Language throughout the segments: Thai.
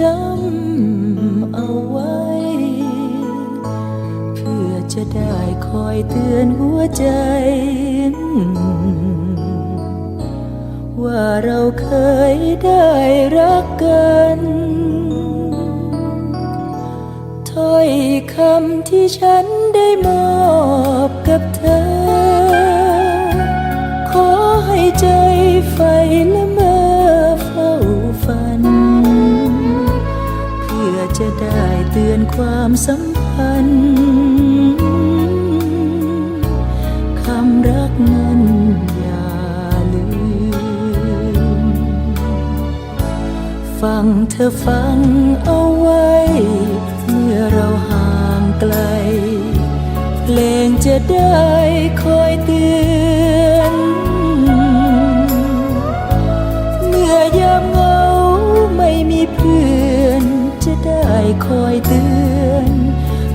จำเอาไว้ เพื่อจะได้คอยเตือนหัวใจ ว่าเราเคยได้รักกันถ้อยคำที่ฉันได้มอบกับเธอ ขอให้ใจไฟละ ความสัมพันธ์คำรักนั้นอย่าลืม ฟังเธอฟังเอาไว้ เมื่อเราห่างไกล เพลงจะได้คอย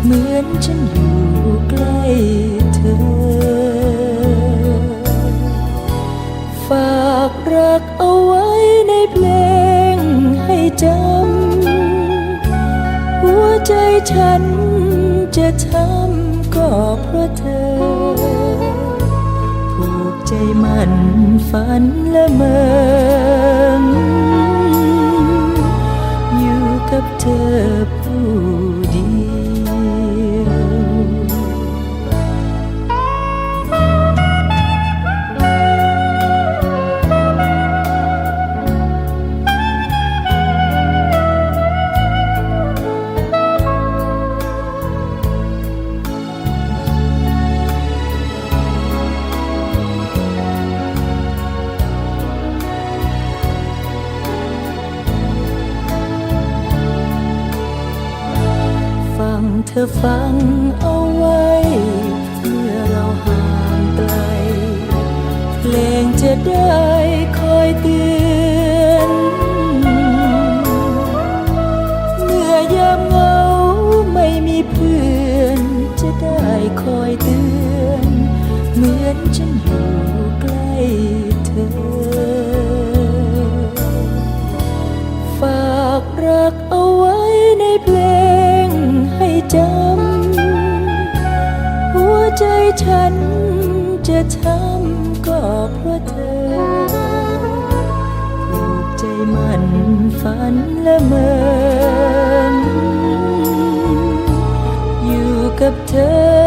เหมือนฉันอยู่ใกล้เธอ ฝากรักเอาไว้ในเพลงให้จำ หัวใจฉันจะช้ำก็เพราะเธอ ผูกใจมันฝันละเมออยู่กับเธอผู้ ธอฟังเอาไว้เมื่อเราห่างไกลเพลงจะได้คอยเตือนเมื่อยามเหงาไม่มีเพื่อนจะได้คอยเตือนเหมือนฉันอยู่ใกล้เธอ ฝากรักเอาไว้ในเพลง ฉันจะช้ำก็เพราะเธอผูกใจมันฝันละเมินอยู่กับเธอ